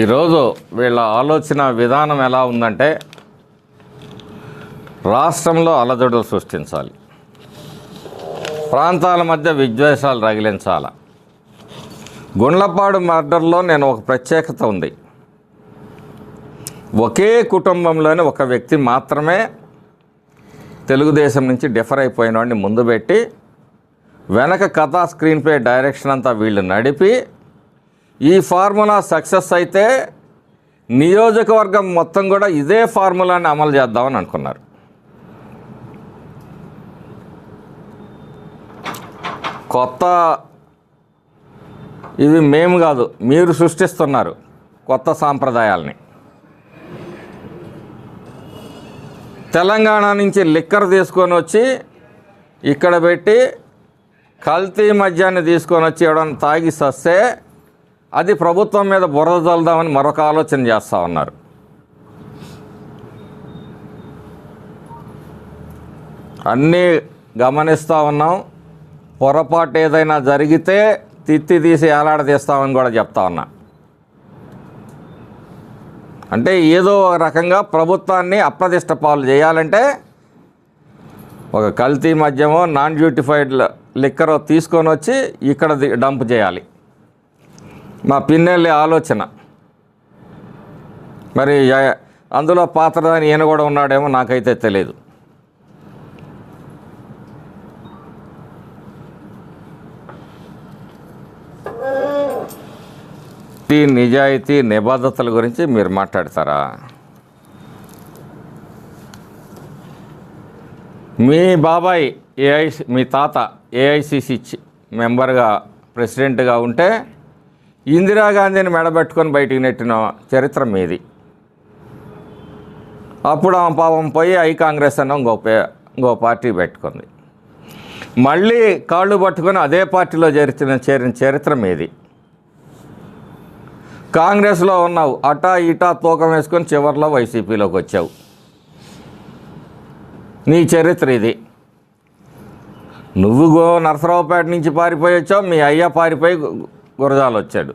ఈరోజు వీళ్ళ ఆలోచన విధానం ఎలా ఉందంటే రాష్ట్రంలో అలజడులు సృష్టించాలి. ప్రాంతాల మధ్య విద్వేషాలు రగిలించాల. గుండ్లపాడు మర్డర్లో నేను ఒక ప్రత్యేకత ఉంది. ఒకే కుటుంబంలోని ఒక వ్యక్తి మాత్రమే తెలుగుదేశం నుంచి డిఫర్ అయిపోయిన వాడిని ముందు పెట్టి వెనక కథా స్క్రీన్ పే డైరెక్షన్ అంతా వీళ్ళు నడిపి ఈ ఫార్ములా సక్సెస్ అయితే నియోజకవర్గం మొత్తం కూడా ఇదే ఫార్ములాని అమలు చేద్దామని అనుకున్నారు. కొత్త ఇది మేము కాదు మీరు సృష్టిస్తున్నారు కొత్త సాంప్రదాయాల్ని. తెలంగాణ నుంచి లిక్కర్ తీసుకొని వచ్చి ఇక్కడ పెట్టి కల్తీ మద్యాన్ని తీసుకొని వచ్చి ఎవడన్నా తాగి సస్తే అది ప్రభుత్వం మీద బురద చల్దామని మరొక ఆలోచన చేస్తూ ఉన్నారు. అన్నీ గమనిస్తూ ఉన్నాం. పొరపాటు ఏదైనా జరిగితే తిత్తి తీసి ఏలాడదీస్తామని కూడా చెప్తా ఉన్నా. అంటే ఏదో ఒక రకంగా ప్రభుత్వాన్ని అప్రదిష్ట పాలు చేయాలంటే ఒక కల్తీ మద్యమో నాన్ డ్యూటిఫైడ్ లిక్కర్ తీసుకొని వచ్చి ఇక్కడ డంప్ చేయాలి. మా పిన్నెల్లి ఆలోచన. మరి అందులో పాత్రధాని ఈయన కూడా ఉన్నాడేమో నాకైతే తెలియదు ఈ నిజాయితీ నిబద్ధతల గురించి మీరు మాట్లాడతారా? మీ బాబాయ్ ఏఐసి మీ తాత ఏఐసిసి మెంబర్గా ప్రెసిడెంట్గా ఉంటే ఇందిరాగాంధీని మెడబెట్టుకొని బయటికి నెట్టిన చరిత్ర మీది. అప్పుడు ఆమె పాపం పోయి ఐ కాంగ్రెస్ అన్న ఇంకో ఇంకో పార్టీ పెట్టుకుంది. మళ్ళీ కాళ్ళు పట్టుకొని అదే పార్టీలో చేర్చిన చేరిన చరిత్ర మీది. కాంగ్రెస్లో ఉన్నావు అటా ఇటా తూకం వేసుకొని చివరిలో వైసీపీలోకి వచ్చావు. నీ చరిత్ర ఇది. నువ్వు గో నరసరావుపేట నుంచి పారిపోయి వచ్చావు మీ అయ్య పారిపోయి గురజాలు వచ్చాడు.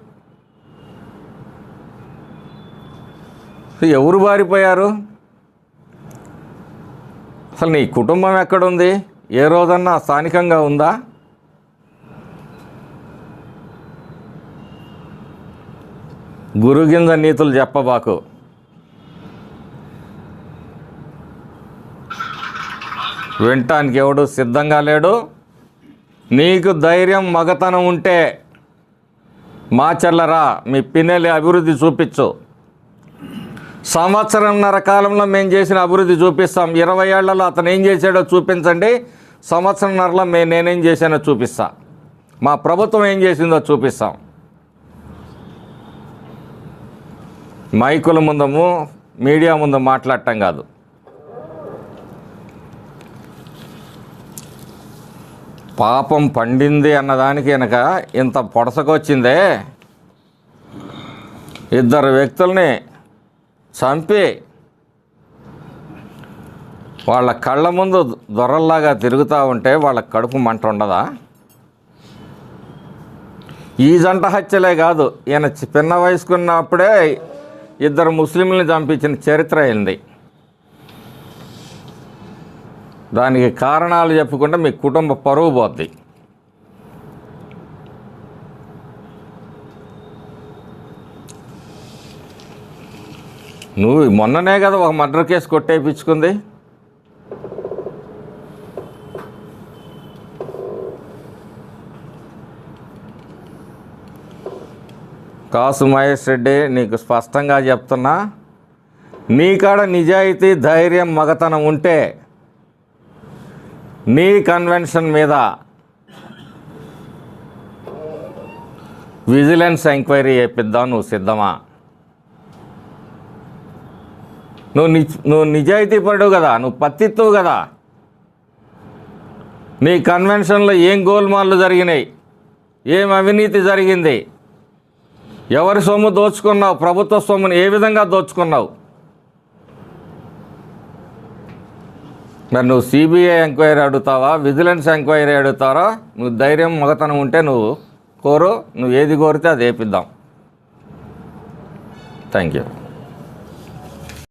ఎవరు పారిపోయారు అసలు నీ కుటుంబం ఎక్కడుంది? ఏ రోజన్నా స్థానికంగా ఉందా? గురుగింద నీతులు చెప్పబాకు. వినటానికి ఎవడు సిద్ధంగా లేడు? నీకు ధైర్యం మగతనం ఉంటే మాచర్లరా మీ పిన్నెలి అభివృద్ధి చూపించు. సంవత్సరంన్నర కాలంలో మేము చేసిన అభివృద్ధి చూపిస్తాం. ఇరవై ఏళ్ళలో అతను ఏం చేశాడో చూపించండి. సంవత్సరంన్నరలో మేము నేనేం చేశానో చూపిస్తా. మా ప్రభుత్వం ఏం చేసిందో చూపిస్తాం. మైకుల ముందము మీడియా ముందు మాట్లాడటం కాదు. పాపం పండింది అన్నదానికి వెనక ఇంత పొడసకొచ్చిందే. ఇద్దరు వ్యక్తుల్ని చంపి వాళ్ళ కళ్ళ ముందు దొరల్లాగా తిరుగుతూ ఉంటే వాళ్ళ కడుపు మంట ఉండదా? ఈ జంట హత్యలే కాదు ఈయన చిన్న వయసుకున్నప్పుడే ఇద్దరు ముస్లింలను చంపించిన చరిత్ర అయింది. దానికి కారణాలు చెప్పుకుంటే మీ కుటుంబ పరువు పోద్ది. నువ్వు మొన్ననే కదా ఒక మర్డర్ కేసు కొట్టేపించుకుంది కాసు మహేష్ రెడ్డి నీకు స్పష్టంగా చెప్తున్నా నీకాడ నిజాయితీ ధైర్యం మగతనం ఉంటే నీ కన్వెన్షన్ మీద విజిలెన్స్ ఎంక్వైరీ చేపిద్దాం నువ్వు సిద్ధమా? నువ్వు ని నువ్వు నిజాయితీ పడు కదా నువ్వు పత్తిత్తువు కదా. నీ కన్వెన్షన్లో ఏం గోల్మాళ్ళు జరిగినాయి? ఏం అవినీతి జరిగింది? ఎవరి సొమ్ము దోచుకున్నావు? ప్రభుత్వ సొమ్ముని ఏ విధంగా దోచుకున్నావు? నన్ను సిబిఐ ఎంక్వైరీ అడుగుతావా? విజిలెన్స్ ఎంక్వైరీ అడుగుతారా? నువ్వు ధైర్యం మగతనం ఉంటే నువ్వు కోరు. నువ్వు ఏది కోరితే అది వేపిద్దాం. Thank you